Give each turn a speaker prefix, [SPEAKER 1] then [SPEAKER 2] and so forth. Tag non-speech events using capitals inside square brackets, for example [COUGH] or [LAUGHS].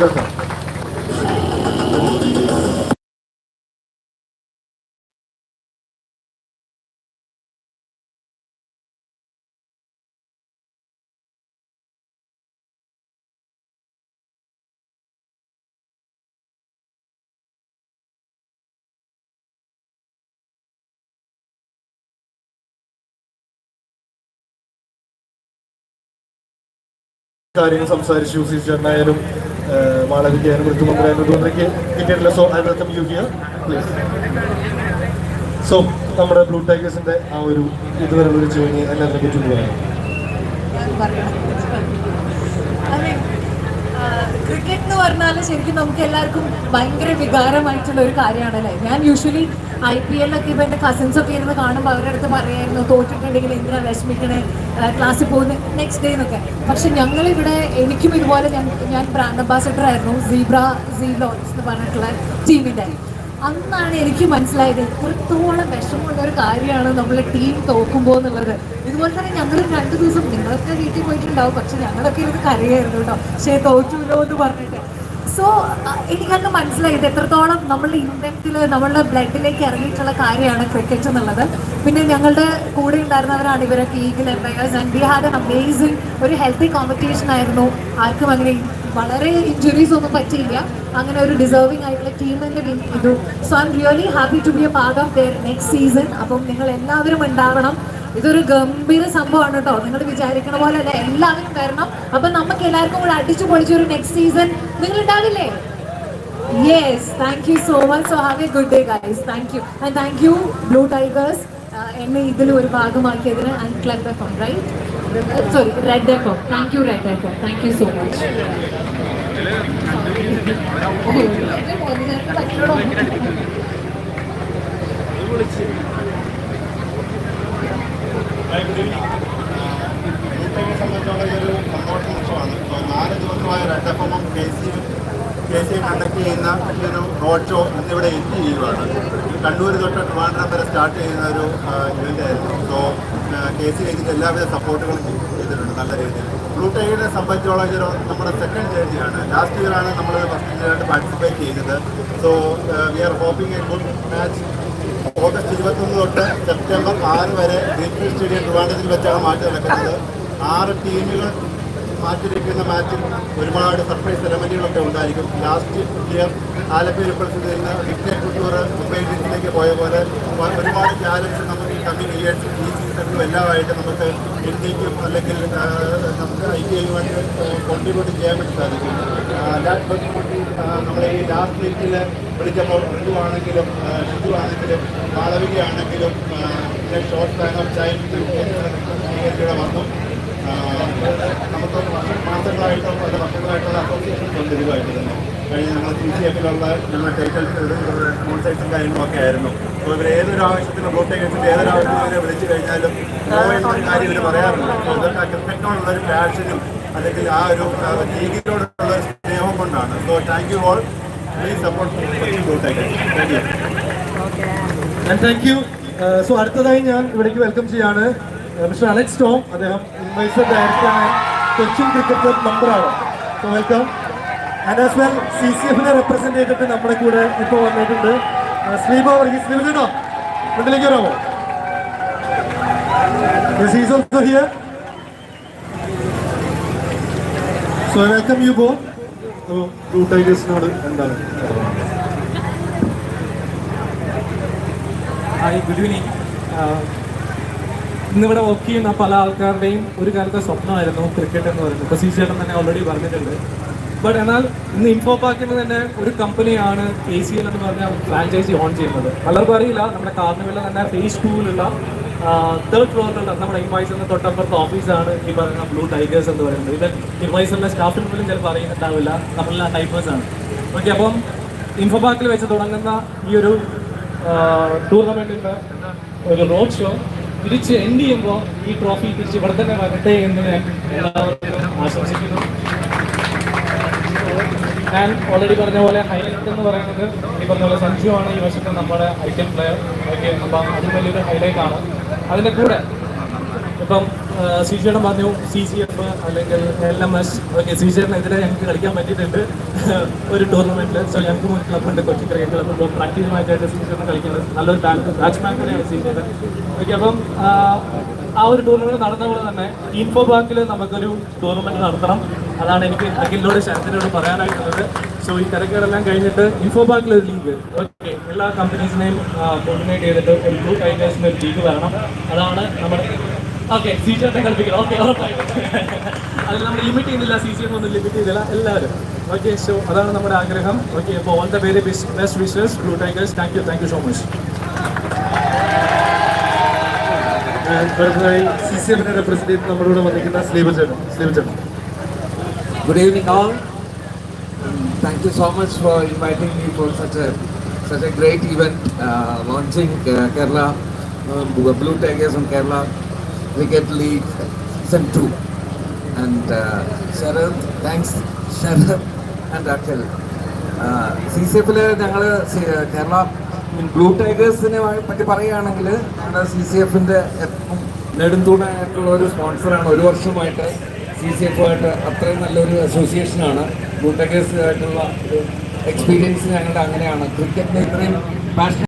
[SPEAKER 1] Welcome കാര്യങ്ങൾ സംസാരിച്ചു C ചേട്ടനായാലും മാളവികയായാലും ഋതുമന്ത്രിയായാലും ഋതുമന്ത്രിക്ക് കിട്ടിയിട്ടില്ല so I welcome you here please so നമ്മുടെ ബ്ലൂ ടൈഗേഴ്സിന്റെ ആ ഒരു ഇതുവരെ ഒരു ജേണി എല്ലാത്തിനെ പറ്റി ഒന്ന് പറയാം
[SPEAKER 2] ക്രിക്കറ്റ് എന്ന് പറഞ്ഞാൽ ശരിക്കും നമുക്ക് എല്ലാവർക്കും ഭയങ്കര വികാരമായിട്ടുള്ള ഒരു കാര്യമാണല്ലേ? ഞാൻ യൂഷ്വലി ഐ പി എല്ലൊക്കെ ഇപ്പം എന്റെ കസിൻസ് ഒക്കെ ഇരുന്ന് കാണുമ്പോൾ അവരുടെ അടുത്ത് പറയായിരുന്നു തോറ്റിട്ടുണ്ടെങ്കിൽ എന്തിനാണ് വിഷമിക്കണേ? ക്ലാസ്സിൽ പോകുന്ന നെക്സ്റ്റ് ഡേ എന്നൊക്കെ. പക്ഷെ ഞങ്ങളിവിടെ എനിക്കും ഇതുപോലെ ഞാൻ ഞാൻ ബ്രാൻഡ് അംബാസഡർ ആയിരുന്നു സീബ്ര സീ ലോൺസ് എന്ന് പറഞ്ഞിട്ടുള്ള ടീമിന്റെ അന്നാണ് എനിക്ക് മനസ്സിലായത് എത്രത്തോളം വിഷമമുള്ള ഒരു കാര്യമാണ് നമ്മളെ ടീം തോക്കുമ്പോ എന്നുള്ളത്. ഇതുപോലെ തന്നെ ഞങ്ങൾ രണ്ടു ദിവസം നിങ്ങളൊക്കെ വീട്ടിൽ പോയിട്ടുണ്ടാവും. പക്ഷെ ഞങ്ങളൊക്കെ ഇരുന്ന് കരയായിരുന്നു കേട്ടോ. പക്ഷേ തോറ്റൂലോ എന്ന് പറഞ്ഞിട്ട്. സോ എനിക്കന്ന് മനസ്സിലായത് എത്രത്തോളം നമ്മളുടെ ഇൻഡെപ്തിൽ നമ്മളുടെ ബ്ലഡിലേക്ക് ഇറങ്ങിയിട്ടുള്ള കാര്യമാണ് ക്രിക്കറ്റ് എന്നുള്ളത്. പിന്നെ ഞങ്ങളുടെ കൂടെ ഉണ്ടായിരുന്നവരാണ് ഇവരൊക്കെ Eagle Empires and we had an amazing ഒരു ഹെൽത്തി കോമ്പറ്റീഷൻ ആയിരുന്നു. ആർക്കും അങ്ങനെ വളരെ ഇഞ്ചുറീസ് ഒന്നും പറ്റിയില്ല. അങ്ങനെ ഒരു ഡിസേർവിംഗ് ആയിട്ടുള്ള ടീമിന്റെ ചെയ്തു. So I am really happy to be a part of their next season അപ്പം നിങ്ങൾ എല്ലാവരും ഉണ്ടാവണം. ഇതൊരു ഗംഭീര സംഭവമാണ് കേട്ടോ. നിങ്ങൾ വിചാരിക്കണ പോലെ അല്ല എല്ലാവരും വരണം. അപ്പൊ നമുക്ക് എല്ലാവർക്കും കൂടെ അടിച്ചു പൊളിച്ച ഒരു നെക്സ്റ്റ് സീസൺ നിങ്ങൾ ഉണ്ടാവില്ലേ yes thank you so much so have a good day guys thank you and thank you Blue Tigers എന്നെ ഇതിൽ ഒരു ഭാഗമാക്കിയതിന് and club right sorry Red F thank you Red F thank you so much
[SPEAKER 3] സംബന്ധിച്ചുള്ള ഒരു സന്തോഷ നിമിഷമാണ് നാല് ദിവസമായ Red എഫും K C K C conduct ചെയ്യുന്ന ഒരു റോഡ് ഷോ ഇന്നിവിടെ എൻഡ് ചെയ്യുകയാണ് കണ്ണൂർ തൊട്ട് ട്രിവാൻഡ്രം വരെ സ്റ്റാർട്ട് ചെയ്യുന്ന ഒരു ഇവന്റ് ആയിരുന്നു. സോ കെ സി ഇതിന്റെ എല്ലാവിധ സപ്പോർട്ടുകളും ചെയ്തിട്ടുണ്ട് നല്ല രീതിയിൽ. ബ്ലൂ ടൈഗറിനെ സംബന്ധിച്ചോളം ഇതൊരു നമ്മുടെ സെക്കൻഡ് ജേർണിയാണ് ലാസ്റ്റ് ഇയറാണ് നമ്മൾ ഫസ്റ്റ് ഇയറായിട്ട് പാർട്ടിസിപ്പേറ്റ് ചെയ്യുന്നത്. So we are hoping a good match August ഇരുപത്തൊന്ന് തൊട്ട് സെപ്റ്റംബർ ആറ് വരെ ഗ്രീൻഫീൽഡ് സ്റ്റേഡിയം ട്രിവാൻഡ്രത്തിൽ വെച്ചാണ് മാറ്റി നടക്കുന്നത് ആറ് ടീമുകൾ മാറ്റിരിക്കുന്ന മാച്ചിൽ ഒരുപാട് സർപ്രൈസ് എലമെന്റുകളൊക്കെ ഉണ്ടായിരിക്കും. ലാസ്റ്റ് ഇയർ ആലപ്പുഴ റിപ്രസെന്റ് നിന്ന് വിക്ടർ കുട്ടൂർ മുംബൈ ഇന്ത്യയിലേക്ക് പോയ പോലെ ഒരുപാട് ചാലഞ്ച് നമുക്ക് ഈ കമ്മിങ് ഇയേഴ്സ് ഈ സീസണിലും എല്ലാമായിട്ട് നമുക്ക് ഇന്ത്യക്കും അല്ലെങ്കിൽ നമുക്ക് ഐ ടി ഐയുമായിട്ട് കോൺട്രിബ്യൂട്ട് ചെയ്യാൻ വേണ്ടി സാധിക്കും. നമ്മളെ ഈ ലാസ്റ്റ് വീക്കിൽ വിളിച്ചപ്പോൾ ഋതു ആണെങ്കിലും ഋതു ആണെങ്കിലും മാളവിക ആണെങ്കിലും ഷോർട്ട് ടൈം ഓഫ് ചൈൽഡ് ഇവിടെ വന്നു ആ, നമുക്ക് മാസങ്ങളായിട്ടോ പല വർഷങ്ങളായിട്ടുള്ള അസോസിയേഷൻസ് ഉണ്ട് ഇതുമായിട്ട് തന്നെ കഴിഞ്ഞ ഞങ്ങൾ സി സി എഫിലുള്ള ഞങ്ങൾ ടൈറ്റൽ കോൺസൈറ്റ്സും കാര്യങ്ങളൊക്കെ ആയിരുന്നു. അപ്പോൾ ഇവർ ഏതൊരു ആവശ്യത്തിനും ടൈഗേഴ്സിന്റെ ഏതൊരു ആവശ്യത്തിനും വിളിച്ചു കഴിഞ്ഞാലും കാര്യം ഇവർ പറയാറുണ്ട്. ഇതൊക്കെ ആ ക്രിക്കറ്റിനോടുള്ള ഒരു പാഷനും അല്ലെങ്കിൽ ആ ഒരു ലീഗിനോടുള്ള ഒരു സ്നേഹം കൊണ്ടാണ്. So thank you all please support thank
[SPEAKER 1] you thank you so അടുത്തതായി ഞാൻ ഇവിടേക്ക് വെൽക്കം ചെയ്യാണ് മിസ്റ്റർ അലക്സ് ടോം അദ്ദേഹം ഇൻവൈസർ ഡയറക്ടറാണ് കൊച്ചിൻ ക്രിക്കറ്റ് ക്ലബ് മെമ്പറാണ് so welcome and well C C എഫിനെ റെപ്രസെന്റ് ചെയ്തിട്ട് നമ്മുടെ കൂടെ ഇപ്പോൾ വന്നിട്ടുണ്ട്. സ്ലീബ വർഗീസ് കേട്ടോ ഫ്രണ്ടിലേക്ക് വരാമോ? Also here so welcome you ബോ ബ്ലൂ ടൈഗേഴ്സിനോട് എന്താണ്?
[SPEAKER 4] ഹായ് ഗുഡ് ഈവനിങ് ഇന്നിവിടെ വർക്ക് ചെയ്യുന്ന പല ആൾക്കാരുടെയും ഒരു കാലത്തെ സ്വപ്നമായിരുന്നു ക്രിക്കറ്റ് എന്ന് പറയുന്നത്. ഇപ്പോൾ സി ചേട്ടൻ തന്നെ ഓൾറെഡി പറഞ്ഞിട്ടുണ്ട്. ബട്ട് എന്നാൽ ഇന്ന് ഇൻഫോ പാക്കിന് തന്നെ ഒരു കമ്പനിയാണ് എ സി എൽ എന്ന് പറഞ്ഞ ഫ്രാഞ്ചൈസി ഓൺ ചെയ്യുന്നത്. പലർക്കും അറിയില്ല നമ്മുടെ കാർണിവലിൽ തന്നെ ഫേസ് ടൂവിലുള്ള തേർഡ് ഫ്ലോറിലുള്ള നമ്മുടെ ഇൻവൈസിന്റെ തൊട്ടപ്പുറത്തെ ഓഫീസാണ് ഈ പറയുന്ന ബ്ലൂ ടൈഗേഴ്സ് എന്ന് പറയുന്നത്. ഇത് ഇൻവൈസിന്റെ സ്റ്റാഫിന് പോലും ചിലപ്പോൾ അറിയുന്നുണ്ടാവില്ല. നമ്മളെല്ലാം ടൈപ്പേഴ്സാണ് ഓക്കെ അപ്പം ഇൻഫോ പാക്കിൽ വെച്ച് തുടങ്ങുന്ന ഈ ഒരു ടൂർണമെന്റിന്റെ ഒരു റോഡ് ഷോ തിരിച്ച് എൻഡ് ചെയ്യുമ്പോൾ ഈ ട്രോഫി തിരിച്ച് ഇവിടെ തന്നെ വരട്ടെ എന്ന് ഞാൻ എല്ലാവർക്കും ആശംസിക്കുന്നു. ഞാൻ ഓൾറെഡി പറഞ്ഞ പോലെ ഹൈലൈറ്റ് എന്ന് പറയുന്നത് ഈ പറഞ്ഞ പോലെ സഞ്ജു ആണ് ഈ വർഷത്തെ നമ്മുടെ I T M player okay അപ്പം അത് വലിയൊരു ഹൈലൈറ്റ് ആണ്. അതിന്റെ കൂടെ ഇപ്പം സി ജിയുടെ പറഞ്ഞു സി സി എഫ് അല്ലെങ്കിൽ L M S. Okay C ജിയുടെ ഞങ്ങൾക്ക് കളിക്കാൻ പറ്റിയിട്ടുണ്ട്. [LAUGHS] ഒരു ടൂർണമെന്റിൽ സോ ഞങ്ങൾക്ക് ക്ലബുണ്ട് കൊച്ചി ക്രിക്കറ്റ് ക്ലബ് ഇപ്പോൾ പ്രാക്ടീസ് മാച്ചായിട്ട് സി ജിയുടെ കളിക്കുന്നത്. നല്ലൊരു ബാറ്റ് ബാറ്റ്സ്മാൻ കൂടെയാണ് സി ജിയുടെ ഓക്കെ അപ്പം ആ, ഒരു ടൂർണമെന്റ് നടന്ന പോലെ തന്നെ ഇൻഫോ ബാക്കിൽ നമുക്കൊരു ടൂർണമെന്റ് നടത്തണം. അതാണ് എനിക്ക് അഖിലിനോട് ശരത്തിനോട് പറയാനായിട്ടുള്ളത്. സോ ഈ തിരക്കുകളെല്ലാം കഴിഞ്ഞിട്ട് ഇൻഫോ ബാക്കിൽ ഒരു ലീഗ് ഓക്കെ എല്ലാ കമ്പനീസിനെയും കോർഡിനേറ്റ് ചെയ്തിട്ട് ഒരു ബ്ലൂ ടൈഗേഴ്സിന് ഒരു ലീഗ് വരണം. അതാണ് നമ്മൾ ഓക്കെ സി സി എഫ് കളിപ്പിക്കണം. ഓക്കെ അതിൽ നമ്മൾ ലിമിറ്റ് ചെയ്യുന്നില്ല സി സി എം ഒന്നും ലിമിറ്റ് ചെയ്തില്ല എല്ലാവരും. ഓക്കെ സോ അതാണ് നമ്മുടെ ആഗ്രഹം. ഓക്കെ അപ്പോൾ all the very best wishes Blue Tigers thank you thank you so much
[SPEAKER 1] അടുത്തതായി സി സി എഫിനെ റെപ്രസെന്റ് ചെയ്ത് നമ്മുടെ കൂടെ വന്നിരിക്കുന്ന സ്ലീവ് ചേട്ടൻ സ്ലീവ് ചേട്ടൻ
[SPEAKER 5] Good evening, all. Um, Thank you so much for inviting me for such a such a great event, uh, launching uh, Kerala uh, Blue Tigers and Kerala Cricket League Season 2. And uh, Sharad, thanks Sharad and Akhil. C C എഫിൽ ഞങ്ങൾ Kerala Blue ടൈഗേഴ്സിനെ പറ്റി പറയുകയാണെങ്കിൽ നമ്മുടെ C C എഫിന്റെ നെടുന്തൂണായിട്ടുള്ള ഒരു സ്പോൺസറാണ്. ഒരു വർഷമായിട്ട് C C എഫുമായിട്ട് അത്രയും നല്ലൊരു അസോസിയേഷനാണ് ബ്ലൂ ടൈഗേഴ്സുമായിട്ടുള്ള ഒരു എക്സ്പീരിയൻസ് ഞങ്ങളുടെ അങ്ങനെയാണ്. ക്രിക്കറ്റിന് ഇത്രയും പാഷൻ